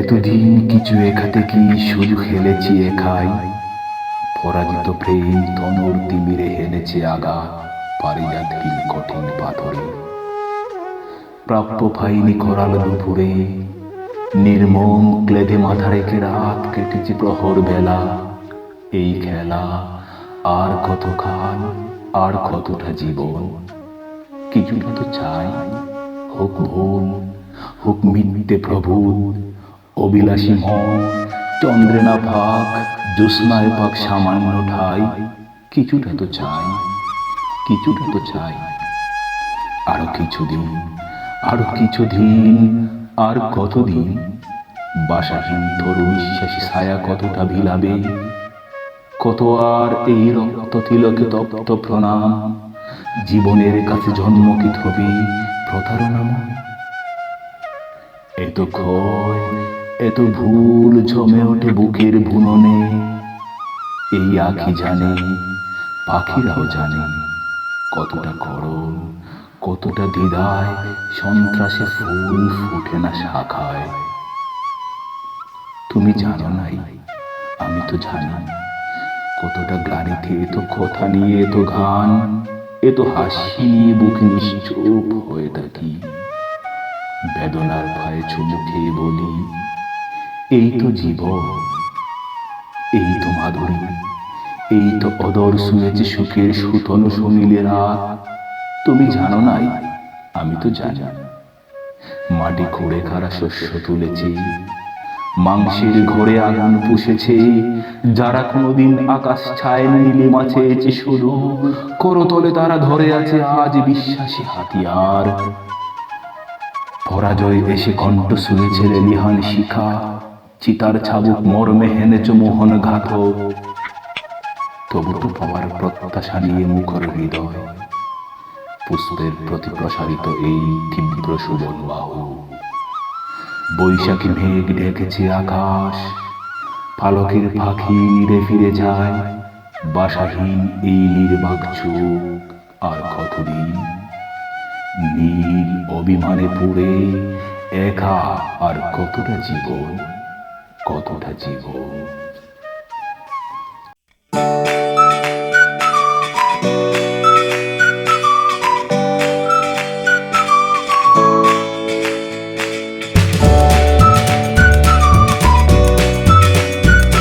এতদিন কিছু এখাতে কি শুধু খেলেছি একাই? পরাজিত প্রেম তনর তিমিরে হেলেছে আগা পারিজাত কিল কঠিন পাথরে। প্রাপ্য পাইনি করাল দুপুরে, নির্মম ক্লেদে মাথা রেখে রাত কেটেছে প্রহর বেলা। এই খেলা আর কতকাল আর কতটা জীবন? কিছুটা তো চাই, হোক ভুল হোক মিথ্যে প্রভু অবিলাসী মন চন্দ্রে না ভাগ জ্যোৎস্নায় পাক সামান্য ঠাই। কিছুটা তো চাই, কিছুটা তো চাই। আরও কিছুদিন আরও কিছুদিন, আর কতদিন? বাসাহীন তরু নিঃশ্বাসী ছায়া কতটা ভিলাবে কত আর এই রক্ত তিলকে তপ্ত প্রণাম? জীবনের কাছে জন্ম কি থবি প্রতারণা এত ক্ষয় এত ভুল জমে ওঠে বুকের বুননে। এই আখি জানে, পাখিরাও জানে কতটা গরম, কতটা দ্বিধায় সন্ত্রাসে ফুল ফুটে না শাখায়। তুমি জানো নাই, আমি তো জানি কতটা গ্লানিতে এত কথা নিয়ে এত গান এত হাসি নিয়ে বুক নিশ্চুপ হয়ে থাকি। বেদনার ভয়ে চুমু খেয়ে বলি এই তো জীবন, এই তো মাধুরী, এই তো অদর শুয়েছে সুখের সুতন শুনিলে রাত। তুমি জানো নাই, আমি তো জানি। মাটি খুঁড়ে খারা শস্য তুলেছি, মাংসের ঘরে আগুন পুষেছে, যারা কোনোদিন আকাশ ছায় নীলে মাছেছে শুধু, করতলে তারা ধরে আছে আজ বিশ্বাসী হাতিয়ার। পরাজয় এসে কণ্ঠ শুনেছে রেলিহান শিখা চিতার ছাবুক মর্মে হেনেছ মোহন ঘাতক তবু তো পাওয়ার প্রত্যাশা নিয়ে মুখর হৃদয়। পুষ্পের প্রতি প্রসারিত এই তীব্র সুবল বাহু। বৈশাখী মেঘ ঢেকেছে আকাশ। পালকের পাখি নিরে ফিরে যায়। বাসাহীন এই নির্বাক চোখ আর কতদিন? নীল অভিমানে পুড়ে একা আর কতটা জীবন? কতটা জীবন